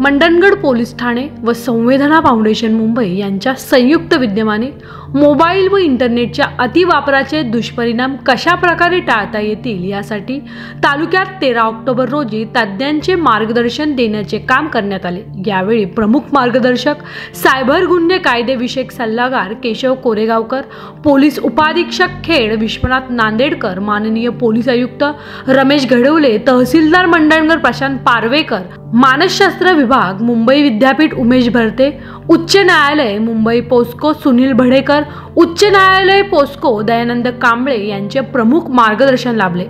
Mandangad police Thane व संवेदना foundation Mumbai यांच्या संयुक्त विद्यमाने मोबाईल व इंटरनेटच्या अतिवापराचे दुष्परिणाम कशा प्रकारे टाळता येतील यासाठी तालुक्यात तेरा ऑक्टोबर रोजी तज्ज्ञांचे मार्गदर्शन देण्याचे काम करण्यात आले. यावेळी प्रमुख मार्गदर्शक सायबर गुन्हे कायदेविषयक सल्लागार केशव कोरेगावकर पोलीस उपाधीक्षक खेड विश्वनाथ नांदेडकर माननीय पोलीस आयुक्त रमेश घडवले तहसीलदार मंडणकर प्रशांत पारवेकर मानसशास्त्र विभाग मुंबई विद्यापीठ उमेश भरते उच्च न्यायालय मुंबई पोस्को सुनील भडेकर उच्च न्यायालय पोस्को दयानंद कांबळे यांचे प्रमुख मार्गदर्शन लाभले.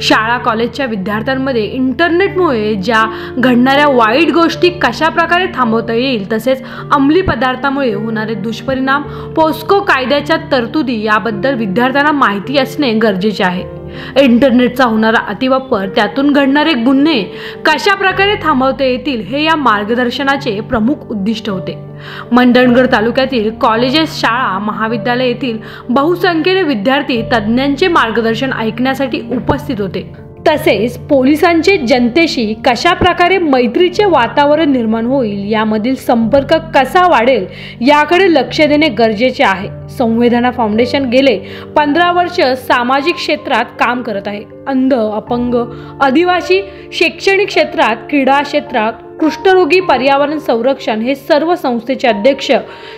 शाळा कॉलेजच्या विद्यार्थ्यांमध्ये इंटरनेटमुळे ज्या घडणाऱ्या वाईट गोष्टी कशा प्रकारे थांबवता येईल तसेच अंमली पदार्थामुळे होणारे दुष्परिणाम पोस्को कायद्याच्या तरतुदी याबद्दल विद्यार्थ्यांना माहिती असणे गरजेचे आहे. इंटरनेटचा होणारा अतिवापर त्यातून घडणारे गुन्हे कशा प्रकारे थांबवता येतील हे या मार्गदर्शनाचे प्रमुख उद्दिष्ट होते. मंडणगड तालुक्यातील कॉलेजेस शाळा महाविद्यालय येथील बहुसंख्येने विद्यार्थी तज्ज्ञांचे मार्गदर्शन ऐकण्यासाठी उपस्थित होते. तसेच पोलिसांचे जनतेशी कशा प्रकारे मैत्रीचे वातावरण निर्माण होईल यामधील संपर्क कसा वाढेल याकडे लक्ष देणे गरजेचे आहे. संवेदना फाउंडेशन गेले पंधरा वर्ष सामाजिक क्षेत्रात काम करत आहे. अंध अपंग आदिवासी शैक्षणिक क्षेत्रात क्रीडा क्षेत्रात कुष्ठरोगी पर्यावरण संरक्षण हे सर्व संस्थेचे अध्यक्ष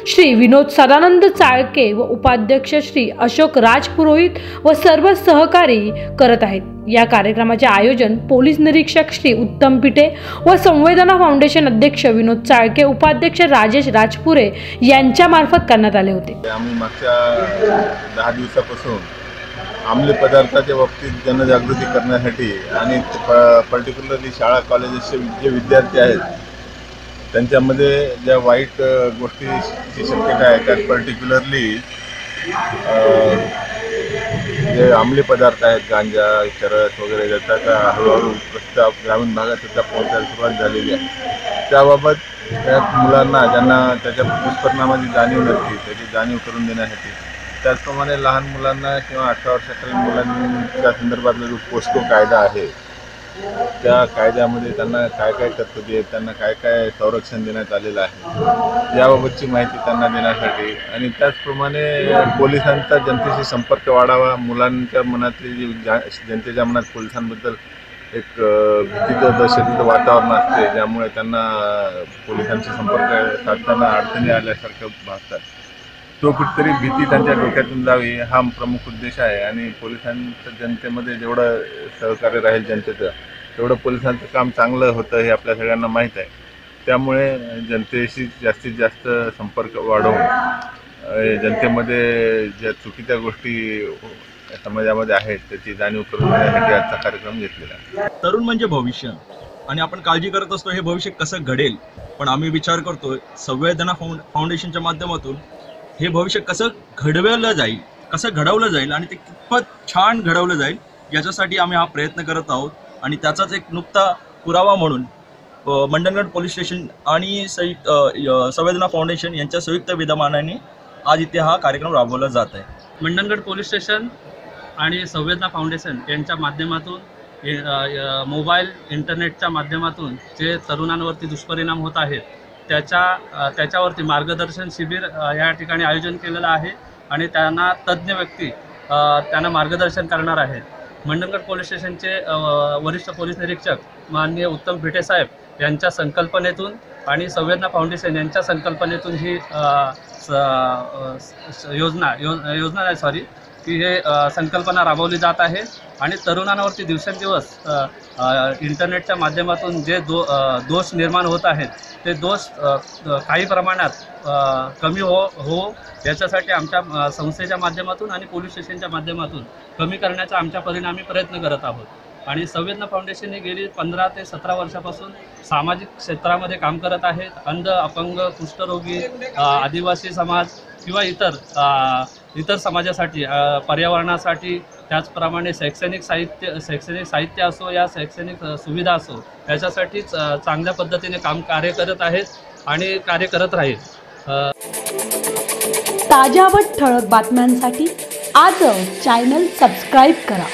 श्री विनोद सदानंद चाळके व उपाध्यक्ष श्री अशोक राजपुरोहित व सर्व सहकारी करत आहेत. या कार्यक्रमाचे आयोजन पोलीस निरीक्षक श्री उत्तम पिटे व संवेदना फाउंडेशन अध्यक्ष विनोद चाळके उपाध्यक्ष राजेश राजपुरे यांच्या मार्फत करण्यात आले होते. आम्ही मागच्या दहा दिवसापासून अंमली पदार्थाच्या बाबतीत जनजागृती करण्यासाठी आणि पर्टिक्युलरली शाळा कॉलेजेसचे जे विद्यार्थी आहेत त्यांच्यामध्ये ज्या वाईट गोष्टीची शक्यता आहे त्यात पर्टिक्युलरली जे अंमली पदार्थ आहेत गांजा चरस वगैरे ज्याचा का हळूहळू प्रस्ताव ग्रामीण भागात सुद्धा पोहोचायला सुरुवात झालेली आहे. त्याबाबत त्या मुलांना ज्यांना त्याच्या दुष्परिणामाची जाणीव नसते त्याची जाणीव करून देण्यासाठी त्याचप्रमाणे लहान मुलांना किंवा अठरा वर्षाखालील मुलांच्या संदर्भातला जो पोस्को कायदा आहे त्या कायद्यामध्ये त्यांना काय काय तरतुदी आहेत त्यांना काय काय संरक्षण देण्यात आलेलं आहे याबाबतची माहिती त्यांना देण्यासाठी आणि त्याचप्रमाणे पोलिसांचा जनतेशी संपर्क वाढावा मुलांच्या मनातली जी जा जनतेच्या मनात पोलिसांबद्दल एक भीतीचं दहशतीचं वातावरण असते ज्यामुळे त्यांना पोलिसांशी संपर्क साधताना अडचणी आल्यासारखं भासतात. तो कुठेतरी भीती त्यांच्या डोक्यातून जावी हा प्रमुख उद्देश आहे. आणि पोलिसांचं जनतेमध्ये जेवढं सहकार्य राहील जनतेचं तेवढं पोलिसांचं काम चांगलं होतं हे आपल्या सगळ्यांना माहीत आहे. त्यामुळे जनतेशी जास्तीत जास्त संपर्क वाढवून जनतेमध्ये ज्या चुकीच्या गोष्टी समाजामध्ये आहेत त्याची जाणीव करून देण्यासाठी आजचा कार्यक्रम घेतलेला तरुण म्हणजे भविष्य. आणि आपण काळजी करत असतो हे भविष्य कसं घडेल? पण आम्ही विचार करतोय संवेदना फाउंड फाउंडेशनच्या माध्यमातून हे भविष्य कसं घडवलं जाईल कसं घडवलं जाईल आणि ते कितपत छान घडवलं जाईल याच्यासाठी आम्ही हा प्रयत्न करत आहोत. आणि त्याचाच एक नुकता पुरावा म्हणून मंडणगड पोलीस स्टेशन आणि संयुक्त संवेदना फाउंडेशन यांच्या संयुक्त विद्यमानाने आज इथे हा कार्यक्रम राबवला जात आहे. मंडणगड पोलीस स्टेशन आणि संवेदना फाउंडेशन यांच्या माध्यमातून मोबाईल इंटरनेटच्या माध्यमातून जे तरुणांवरती दुष्परिणाम होत आहेत त्याच्या त्याच्यावरती मार्गदर्शन शिबिर या ठिकाणी आयोजन केलेलं आहे आणि त्यांना तज्ज्ञ व्यक्ती त्यांना मार्गदर्शन करणार आहेत. मंडणगड पोलीस स्टेशनचे वरिष्ठ पोलीस निरीक्षक माननीय उत्तम भिटे साहेब यांच्या संकल्पनेतून आणि संवेदना फाउंडेशन यांच्या संकल्पनेतून ही स- स- योजना यो योजना नाही सॉरी की हे संकल्पना राबवली जात आहे. आणि तरुणांवरती दिवसेंदिवस इंटरनेटच्या माध्यमातून जे दो दोष निर्माण होत आहेत ते दोष काही प्रमाणात कमी हो हो याच्यासाठी आमच्या संस्थेच्या माध्यमातून आणि पोलीस स्टेशनच्या माध्यमातून कमी करण्याचा आमच्या परिणामी प्रयत्न करत आहोत. आणि संवेदना फाउंडेशन हे गेली पंधरा ते सतरा वर्षापासून सामाजिक क्षेत्रामध्ये काम करत आहेत. अंध अपंग कुष्ठरोगी आदिवासी समाज किंवा इतर इतर समाजासाठी पर्यावरणासाठी त्याचप्रमाणे शैक्षणिक साहित्य शैक्षणिक साहित्य असो या शैक्षणिक सुविधा असो याच्यासाठी चांगल्या पद्धतीने काम कार्य करत आहेत आणि कार्य करत राहील. ताज्या व ठळक बातम्यांसाठी आज चॅनल सबस्क्राईब करा.